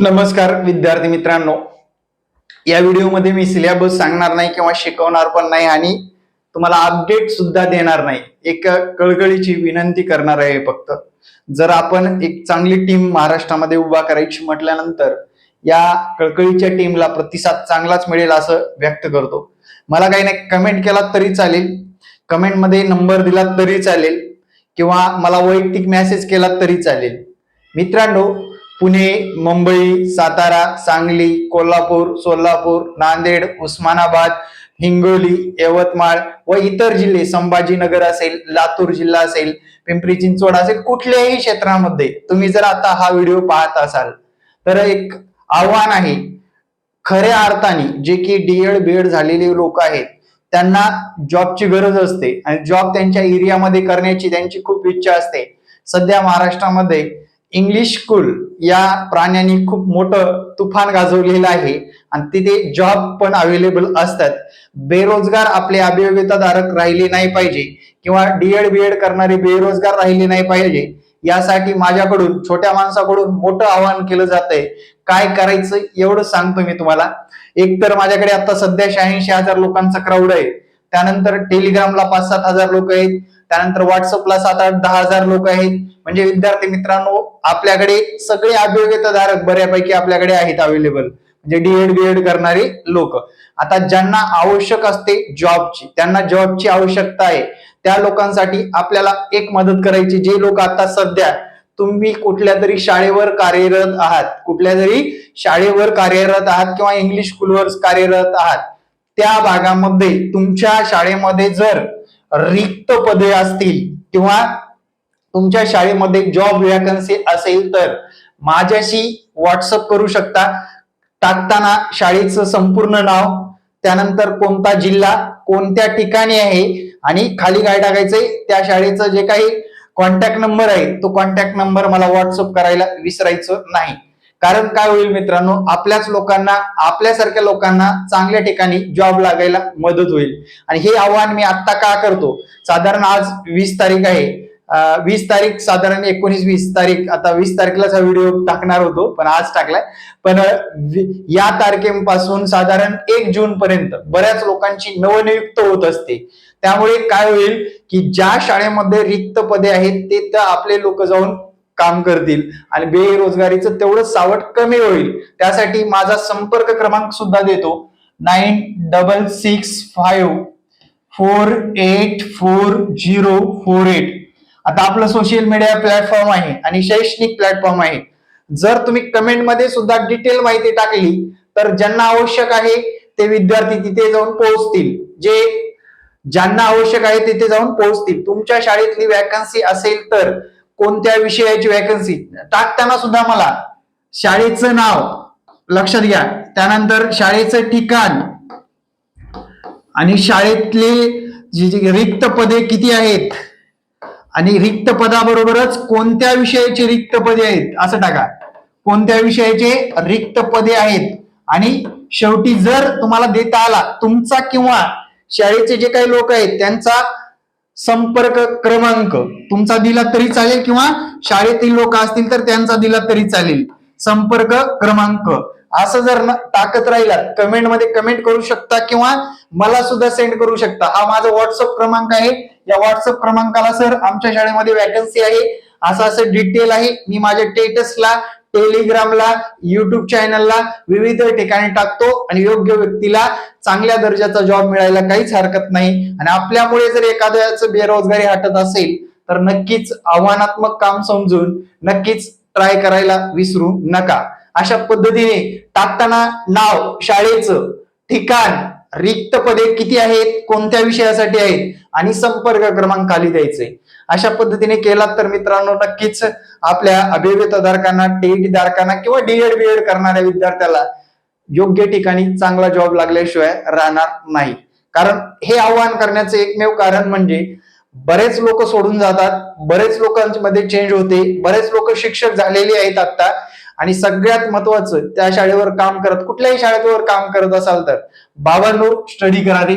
नमस्कार विद्यार्थी मित्रांनो. या व्हिडिओमध्ये मी सिलेबस सांगणार नाही किंवा शिकवणार पण नाही आणि तुम्हाला अपडेट सुद्धा देणार नाही. एक कळकळीची विनंती करणार आहे फक्त. जर आपण एक चांगली टीम महाराष्ट्रामध्ये उभा करायची म्हटल्यानंतर या कळकळीच्या टीमला प्रतिसाद चांगलाच मिळेल असं व्यक्त करतो. मला काही नाही कमेंट केला तरी चालेल. कमेंटमध्ये नंबर दिला तरी चालेल. किंवा मला वैयक्तिक मेसेज केला तरी चालेल. मित्रांनो पुणे मुंबई सातारा सांगली कोल्हापूर सोलापूर नांदेड उस्मानाबाद हिंगोली यवतमाळ व इतर जिल्हे संभाजीनगर असेल लातूर जिल्हा असेल पिंपरी चिंचवड असेल कुठल्याही क्षेत्रामध्ये तुम्ही जर आता हा व्हिडिओ पाहत असाल तर एक आव्हान आहे. खऱ्या अर्थाने जे की डीएड बीएड झालेले लोक आहेत त्यांना जॉबची गरज असते आणि जॉब त्यांच्या एरियामध्ये करण्याची त्यांची खूप इच्छा असते. सध्या महाराष्ट्रामध्ये इंग्लिश स्कूल या प्राण्यांनी खूप मोठं तुफान गाजवलेलं आहे. आणि तिथे जॉब पण अवेलेबल असतात. बेरोजगार आपले अभियोगिताधारक राहिले नाही पाहिजे. किंवा डीएड बीएड करणारे बेरोजगार राहिले नाही पाहिजे. यासाठी माझ्याकडून छोट्या माणसाकडून मोठं आवाहन केलं जातंय. काय करायचं एवढं सांगतो मी तुम्हाला. एक तर माझ्याकडे आता सध्या शहाऐंशी हजार लोकांचा क्राऊड आहे. त्यानंतर टेलिग्रामला पाच सात हजार लोक आहेत. त्यानंतर व्हॉट्सअपला सात आठ दहा हजार लोक आहेत. म्हणजे विद्यार्थी मित्रांनो आपल्याकडे सगळे अभियोगिताधारक बऱ्यापैकी आपल्याकडे आहेत अवेलेबल म्हणजे डीएड बीएड करणारे लोक. आता ज्यांना आवश्यक असते जॉबची त्यांना जॉबची आवश्यकता आहे त्या लोकांसाठी आपल्याला एक मदत करायची. जे लोक आता सध्या तुम्ही कुठल्या तरी शाळेवर कार्यरत आहात कुठल्या तरी शाळेवर कार्यरत आहात किंवा इंग्लिश स्कूलवर कार्यरत आहात त्या भागामध्ये तुमच्या शाळेमध्ये जर रिक्त पदे असतील किंवा तुमच्या शाळेमध्ये जॉब व्हॅकन्सी असेल तर माझ्याशी व्हॉट्सअप करू शकता. टाकताना शाळेचं संपूर्ण नाव त्यानंतर कोणता जिल्हा कोणत्या ठिकाणी आहे आणि खाली काय टाकायचंय त्या शाळेचं जे काही कॉन्टॅक्ट नंबर आहे तो कॉन्टॅक्ट नंबर मला व्हॉट्सअप करायला विसरायचं नाही. कारण काय होईल मित्रांनो? आपल्याच लोकांना आपल्यासारख्या लोकांना चांगल्या ठिकाणी जॉब लागायला मदत होईल. आणि हे आव्हान मी आता का करतो? साधारण आज वीस तारीख आहे. वीस तारीख साधारण एकोणीस वीस तारीख. आता वीस तारखेलाच हा व्हिडिओ टाकणार होतो पण आज टाकलाय. पण या तारखेपासून साधारण एक जून पर्यंत बऱ्याच लोकांची नवनियुक्त होत असते. त्यामुळे काय होईल की ज्या शाळेमध्ये रिक्त पदे आहेत ते तर आपले लोक जाऊन काम करतील आणि बेरोजगारीचं तेवढं सावट कमी होईल. त्यासाठी माझा संपर्क क्रमांक सुद्धा देतो. Nine double six five four eight four zero four eight. आता आपलं सोशल मीडिया प्लॅटफॉर्म आहे आणि शैक्षणिक प्लॅटफॉर्म आहे. जर तुम्ही कमेंटमध्ये सुद्धा डिटेल माहिती टाकली तर ज्यांना आवश्यक आहे ते विद्यार्थी तिथे जाऊन पोहोचतील. जे ज्यांना आवश्यक आहे तिथे जाऊन पोहोचतील. तुमच्या शाळेतली वॅकन्सी असेल तर कोणत्या विषयाची वॅकन्सी टाकताना सुद्धा मला शाळेचं नाव लक्षात घ्या. त्यानंतर शाळेचं ठिकाण आणि शाळेतले जी जी रिक्त पदे किती आहेत? आणि रिक्त पदाबरोबरच कोणत्या विषयाचे रिक्त पदे आहेत? असं टाका. कोणत्या विषयाचे रिक्त पदे आहेत? आणि शेवटी जर तुम्हाला देता आला तुमचा किंवा शाळेचे जे काही लोक आहेत त्यांचा संपर्क क्रमांक. तुमचा दिला तरी चालेल किंवा शाळेतील लोक असतील तर त्यांचा दिला तरी चालेल. संपर्क क्रमांक. असं जर टाकत राहिला कमेंटमध्ये कमेंट करू शकता किंवा मला सुद्धा सेंड करू शकता. हा माझा व्हॉट्सअप क्रमांक आहे. या व्हॉट्सअप क्रमांकाला सर आमच्या शाळेमध्ये वॅकन्सी आहे. असं असं डिटेल आहे. मी माझ्या टेटसला टेलिग्रामला युट्यूब चॅनलला विविध ठिकाणी टाकतो आणि योग्य व्यक्तीला चांगल्या दर्जाचा जॉब मिळायला काहीच हरकत नाही. आणि आपल्यामुळे जर एखाद्याचं बेरोजगारी हटत असेल तर नक्कीच आव्हानात्मक काम समजून नक्कीच ट्राय करायला विसरू नका. अशा पद्धतीने टाकताना नाव शाळेचं ठिकाण रिक्त पदे किती आहेत कोणत्या विषयासाठी आहेत आणि संपर्क क्रमांक खाली द्यायचे. अशा पद्धतीने केलात तर मित्रांनो नक्कीच आपल्या अभियोगिताधारकांना टेट धारकांना किंवा डीएड बीएड करणाऱ्या विद्यार्थ्याला योग्य ठिकाणी चांगला जॉब लागल्याशिवाय राहणार नाही. कारण हे आव्हान करण्याचं एकमेव कारण म्हणजे बरेच लोक सोडून जातात बरेच लोकांमध्ये चेंज होते बरेच लोक शिक्षक झालेले आहेत आता आणि सगळ्यात महत्वाचं त्या शाळेवर काम करत कुठल्याही शाळेवर काम करत असाल तर बाबांनो स्टडी करा रे.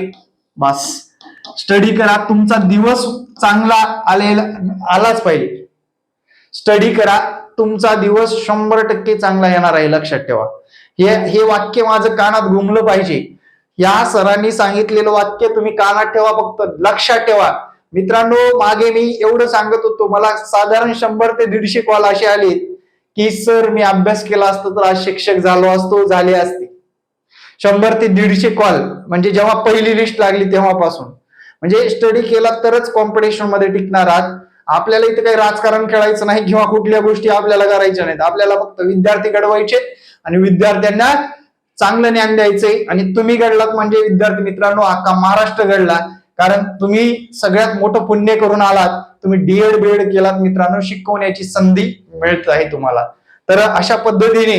बस. स्टडी करा तुमचा दिवस चांगला आलेला आलाच पाहिजे. स्टडी करा तुमचा दिवस शंभर टक्के चांगला येणार आहे लक्षात ठेवा. हे हे वाक्य माझं कानात घुमलं पाहिजे. या सरांनी सांगितलेलं वाक्य तुम्ही कानात ठेवा फक्त लक्षात ठेवा. मित्रांनो मागे मी एवढं सांगत होतो मला साधारण शंभर ते दीडशे कॉल असे आले की सर मी अभ्यास केला असतो तर आज शिक्षक झालो असतो झाले असते. शंभर ते दीडशे कॉल म्हणजे जेव्हा पहिली लिस्ट लागली तेव्हापासून. म्हणजे स्टडी केला तरच कॉम्पिटिशनमध्ये टिकणार आहात. आपल्याला इथे काही राजकारण खेळायचं नाही किंवा कुठल्या गोष्टी आपल्याला करायच्या नाहीत. आपल्याला फक्त विद्यार्थी घडवायचे आणि विद्यार्थ्यांना चांगलं ज्ञान द्यायचंय. आणि तुम्ही घडलात म्हणजे विद्यार्थी मित्रांनो अख्खा महाराष्ट्र घडला. कारण तुम्ही सगळ्यात मोठं पुण्य करून आलात. तुम्ही डीएड बीएड केलात. मित्रांनो शिकवण्याची संधी मिळत आहे तुम्हाला. तर अशा पद्धतीने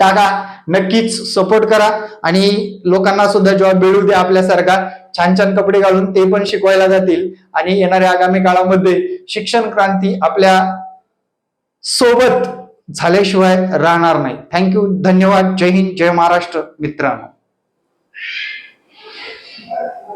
टाका नक्कीच सपोर्ट करा आणि लोकांना सुद्धा जॉब मिळू द्या आपल्यासारखा. छान छान कपडे घालून ते पण शिकवायला जातील. आणि येणाऱ्या आगामी काळामध्ये शिक्षण क्रांती आपल्यासोबत झाल्याशिवाय राहणार नाही. थँक्यू धन्यवाद. जय हिंद. जय महाराष्ट्र. मित्रांनो.